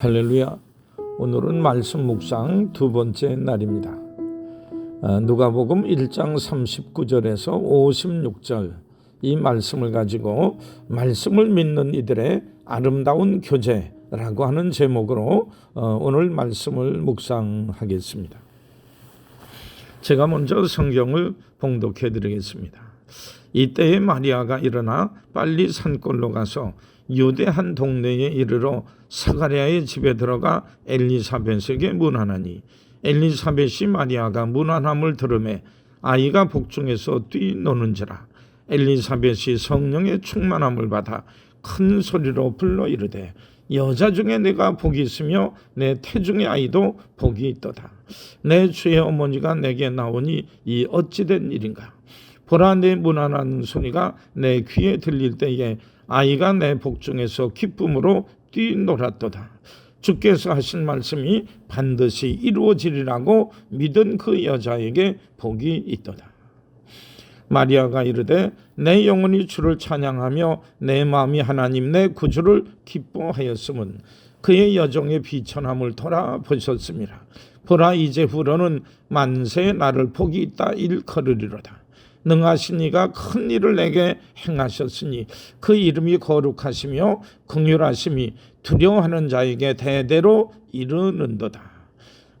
할렐루야. 오늘은 말씀 묵상 두 번째 날입니다. 아, 누가복음 1장 39절에서 56절 이 말씀을 가지고 말씀을 믿는 이들의 아름다운 교제라고 하는 제목으로 어, 오늘 말씀을 묵상하겠습니다. 제가 먼저 성경을 봉독해 드리겠습니다. 이때에 마리아가 일어나 빨리 산골로 가서 유대 한 동네에 이르러 사가랴의 집에 들어가 엘리사벳에게 문안하니 엘리사벳이 마리아가 문안함을 들음에 아이가 복중에서 뛰노는지라 엘리사벳이 성령의 충만함을 받아 큰 소리로 불러 이르되 여자 중에 내가 복이 있으며 내 태중의 아이도 복이 있도다. 내 주의 어머니가 내게 나오니 이 어찌된 일인가? 보라 내 무난한 소리가 내 귀에 들릴 때에 아이가 내 복중에서 기쁨으로 뛰놀았도다. 주께서 하신 말씀이 반드시 이루어지리라고 믿은 그 여자에게 복이 있도다. 마리아가 이르되 내 영혼이 주를 찬양하며 내 마음이 하나님 내 구주를 기뻐하였음은 그의 여종의 비천함을 돌아보셨습니다. 보라 이제 후로는 만세 나를 복이 있다 일컬으리로다. 능하신 이가 큰 일을 내게 행하셨으니 그 이름이 거룩하시며 긍휼하심이 두려워하는 자에게 대대로 이르는도다.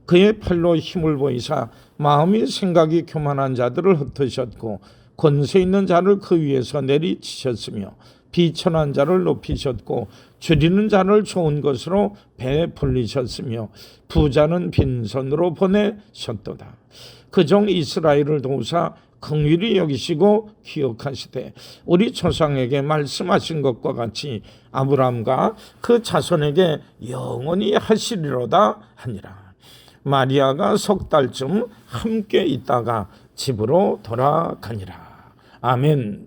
그의 팔로 힘을 보이사 마음이 생각이 교만한 자들을 흩으셨고 권세 있는 자를 그 위에서 내리치셨으며 비천한 자를 높이셨고 줄이는 자를 좋은 것으로 베풀리셨으며 부자는 빈손으로 보내셨도다. 그종 이스라엘을 도우사 긍휼히 여기시고 기억하시되 우리 조상에게 말씀하신 것과 같이 아브라함과 그 자손에게 영원히 하시리로다 하니라. 마리아가 석 달쯤 함께 있다가 집으로 돌아가니라. 아멘.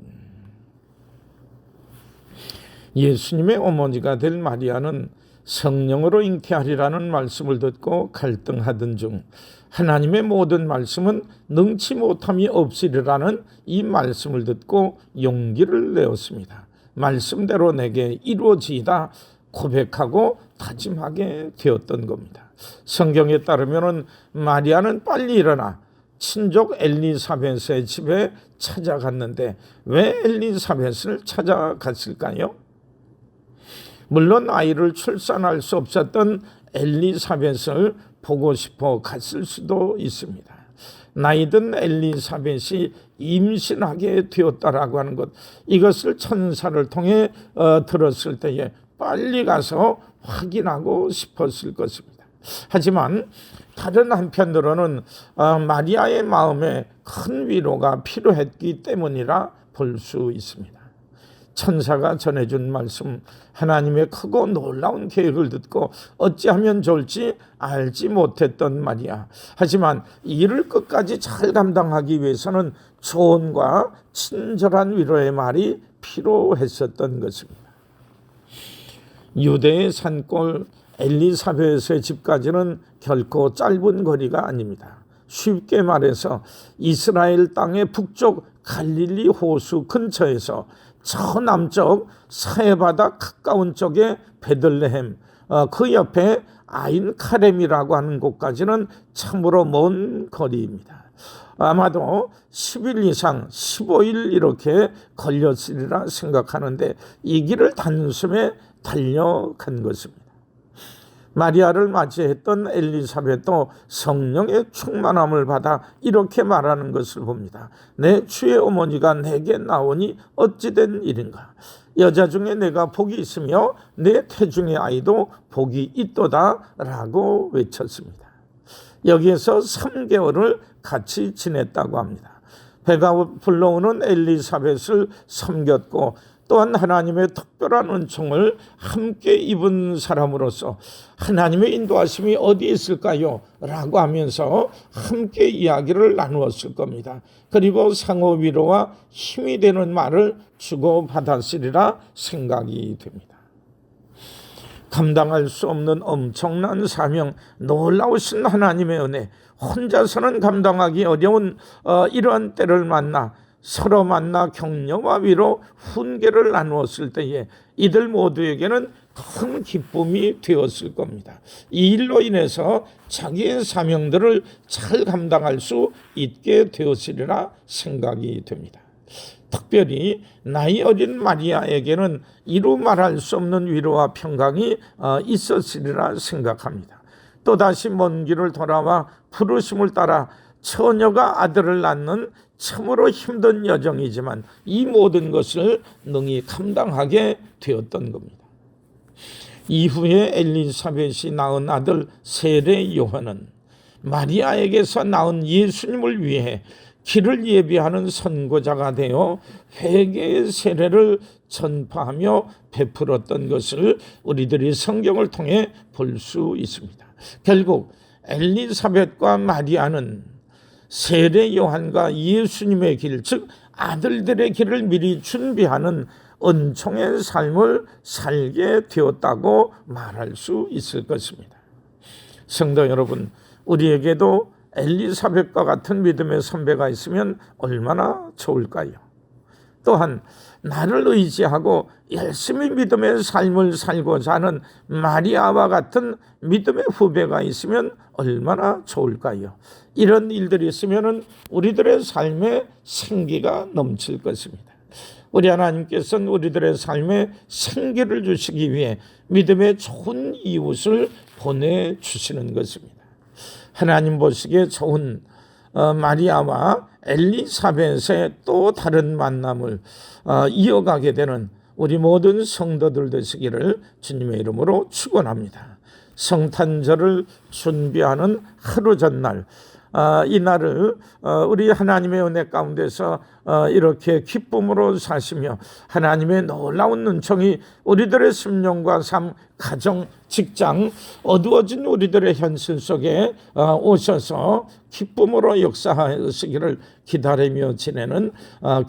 예수님의 어머니가 될 마리아는 성령으로 잉태하리라는 말씀을 듣고 갈등하던 중 하나님의 모든 말씀은 능치 못함이 없으리라는 이 말씀을 듣고 용기를 내었습니다. 말씀대로 내게 이루어지다 고백하고 다짐하게 되었던 겁니다. 성경에 따르면은 마리아는 빨리 일어나 친족 엘리사벳의 집에 찾아갔는데 왜 엘리사벳을 찾아갔을까요? 물론 아이를 출산할 수 없었던 엘리사벳을 보고 싶어 갔을 수도 있습니다. 나이든 엘리사벳이 임신하게 되었다라고 하는 것 이것을 천사를 통해 어, 들었을 때에 빨리 가서 확인하고 싶었을 것입니다. 하지만 다른 한편으로는 어, 마리아의 마음에 큰 위로가 필요했기 때문이라 볼 수 있습니다. 천사가 전해준 말씀 하나님의 크고 놀라운 계획을 듣고 어찌하면 좋을지 알지 못했던 말이야. 하지만 이를 끝까지 잘 감당하기 위해서는 조언과 친절한 위로의 말이 필요했었던 것입니다. 유대의 산골 엘리사벳의 집까지는 결코 짧은 거리가 아닙니다. 쉽게 말해서 이스라엘 땅의 북쪽 갈릴리 호수 근처에서 저 남쪽 사해바다 가까운 쪽에 베들레헴 어, 그 옆에 아인 카렘이라고 하는 곳까지는 참으로 먼 거리입니다. 아마도 10일 이상 15일 이렇게 걸렸으리라 생각하는데 이 길을 단숨에 달려간 것입니다. 마리아를 맞이했던 엘리사벳도 성령의 충만함을 받아 이렇게 말하는 것을 봅니다. 내 주의 어머니가 내게 나오니 어찌된 일인가? 여자 중에 내가 복이 있으며 내 태중의 아이도 복이 있도다라고 외쳤습니다. 여기에서 3개월을 같이 지냈다고 합니다. 배가 불러오는 엘리사벳을 섬겼고 또한 하나님의 특별한 은총을 함께 입은 사람으로서 하나님의 인도하심이 어디 있을까요? 라고 하면서 함께 이야기를 나누었을 겁니다. 그리고 상호 위로와 힘이 되는 말을 주고받았으리라 생각이 됩니다. 감당할 수 없는 엄청난 사명, 놀라우신 하나님의 은혜, 혼자서는 감당하기 어려운 어, 이러한 때를 만나 서로 만나 격려와 위로 훈계를 나누었을 때에 이들 모두에게는 큰 기쁨이 되었을 겁니다. 이 일로 인해서 자기의 사명들을 잘 감당할 수 있게 되었으리라 생각이 됩니다. 특별히 나이 어린 마리아에게는 이루 말할 수 없는 위로와 평강이 어, 있었으리라 생각합니다. 또다시 먼 길을 돌아와 부르심을 따라 처녀가 아들을 낳는 참으로 힘든 여정이지만 이 모든 것을 능히 감당하게 되었던 겁니다. 이후에 엘리사벳이 낳은 아들 세례 요한은 마리아에게서 낳은 예수님을 위해 길을 예비하는 선고자가 되어 회개의 세례를 전파하며 베풀었던 것을 우리들이 성경을 통해 볼 수 있습니다. 결국 엘리사벳과 마리아는 세례 요한과 예수님의 길, 즉 아들들의 길을 미리 준비하는 은총의 삶을 살게 되었다고 말할 수 있을 것입니다. 성도 여러분, 우리에게도 엘리사벳과 같은 믿음의 선배가 있으면 얼마나 좋을까요? 또한 나를 의지하고 열심히 믿음의 삶을 살고자 하는 마리아와 같은 믿음의 후배가 있으면 얼마나 좋을까요? 이런 일들이 있으면 우리들의 삶에 생기가 넘칠 것입니다. 우리 하나님께서는 우리들의 삶에 생기를 주시기 위해 믿음의 좋은 이웃을 보내주시는 것입니다. 하나님 보시기에 좋은 어, 마리아와 엘리사벳의 또 다른 만남을 어, 이어가게 되는 우리 모든 성도들 되시기를 주님의 이름으로 축원합니다. 성탄절을 준비하는 하루 전날 아, 이 날을 어, 우리 하나님의 은혜 가운데서 어, 이렇게 기쁨으로 사시며 하나님의 놀라운 은총이 우리들의 심령과 삶, 가정, 직장 어두워진 우리들의 현실 속에 어, 오셔서 기쁨으로 역사하시기를 기다리며 지내는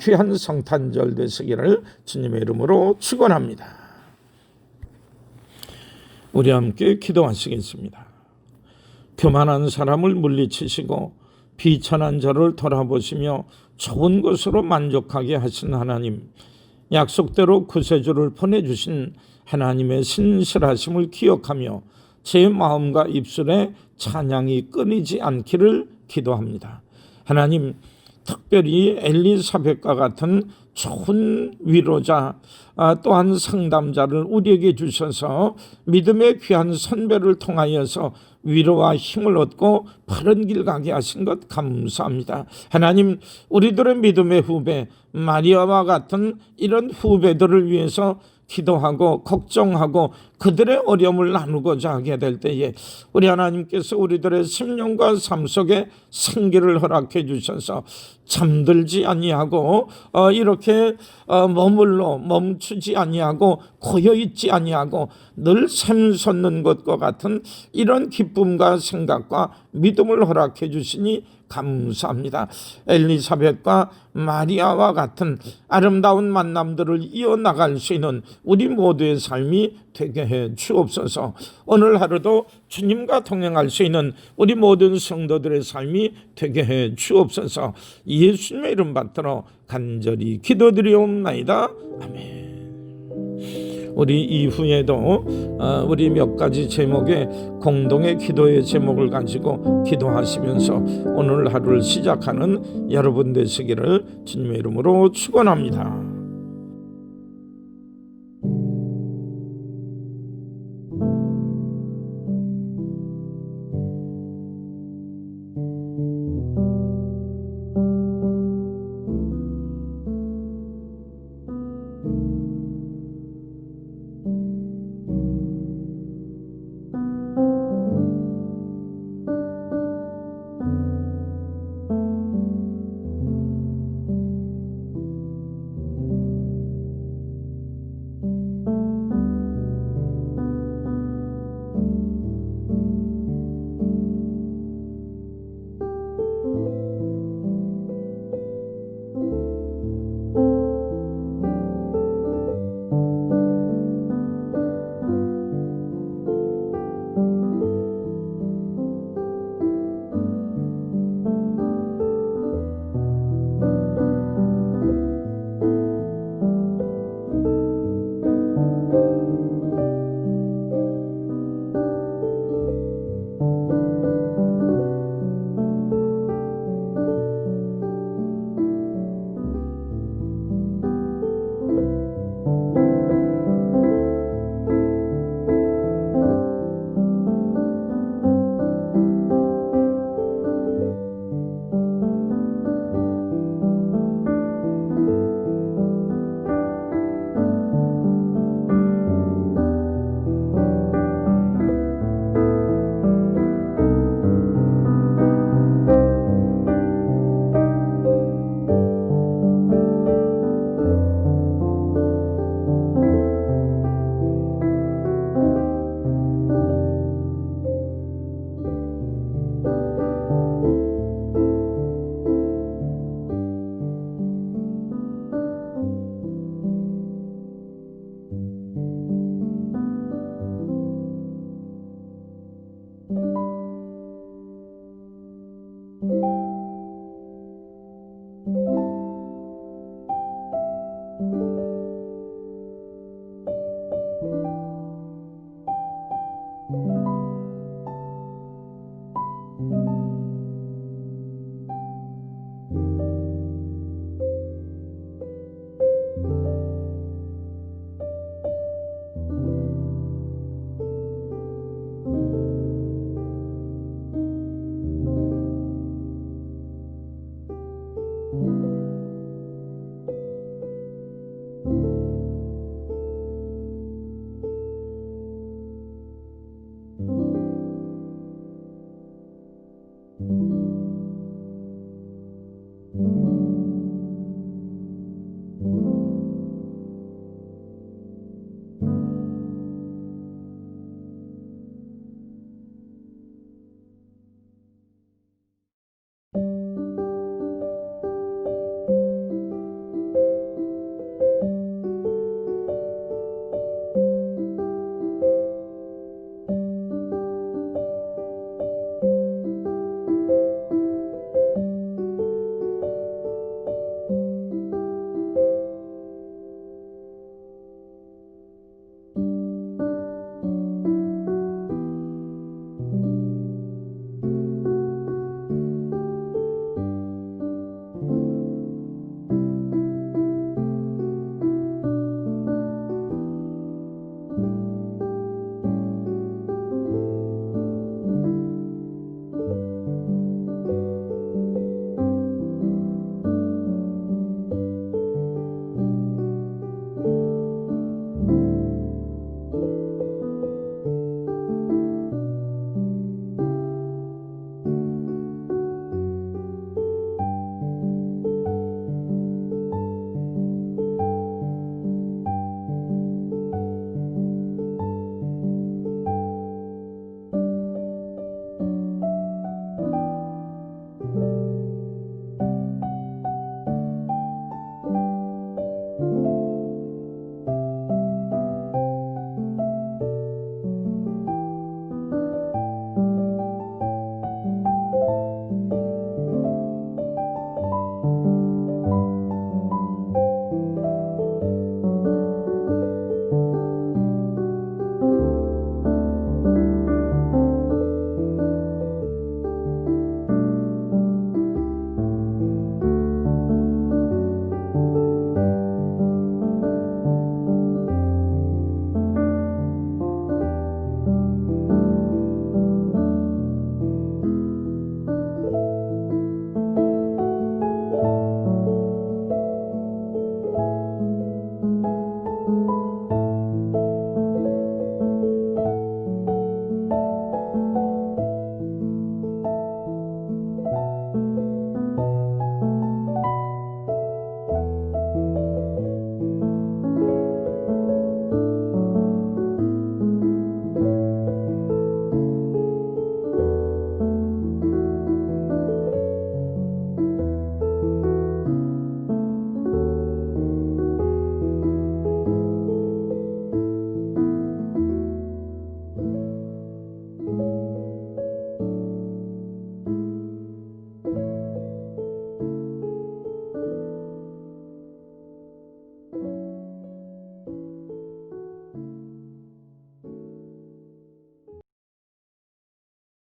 귀한 성탄절 되시기를 주님의 이름으로 축원합니다. 우리 함께 기도하시겠습니다. 교만한 사람을 물리치시고 비천한 자를 돌아보시며 좋은 것으로 만족하게 하신 하나님, 약속대로 구세주를 보내주신 하나님의 신실하심을 기억하며 제 마음과 입술에 찬양이 끊이지 않기를 기도합니다. 하나님, 특별히 엘리사벳과 같은 좋은 위로자 아, 또한 상담자를 우리에게 주셔서 믿음의 귀한 선배를 통하여서 위로와 힘을 얻고 바른 길 가게 하신 것 감사합니다. 하나님 우리들의 믿음의 후배 마리아와 같은 이런 후배들을 위해서 기도하고 걱정하고 그들의 어려움을 나누고자 하게 될 때에 우리 하나님께서 우리들의 심령과 삶 속에 생기를 허락해 주셔서 잠들지 아니하고 어 이렇게 어 머물러 멈추지 아니하고 고여 있지 아니하고 늘 샘솟는 것과 같은 이런 기쁨과 생각과 믿음을 허락해 주시니 감사합니다. 엘리사벳과 마리아와 같은 아름다운 만남들을 이어나갈 수 있는 우리 모두의 삶이 되게 해 주옵소서. 오늘 하루도 주님과 동행할 수 있는 우리 모든 성도들의 삶이 되게 해 주옵소서. 예수님의 이름 받들어 간절히 기도드리옵나이다. 아멘. 우리 이후에도 어, 우리 몇 가지 제목의 공동의 기도의 제목을 가지고 기도하시면서 오늘 하루를 시작하는 여러분 되시기를 주님의 이름으로 축원합니다.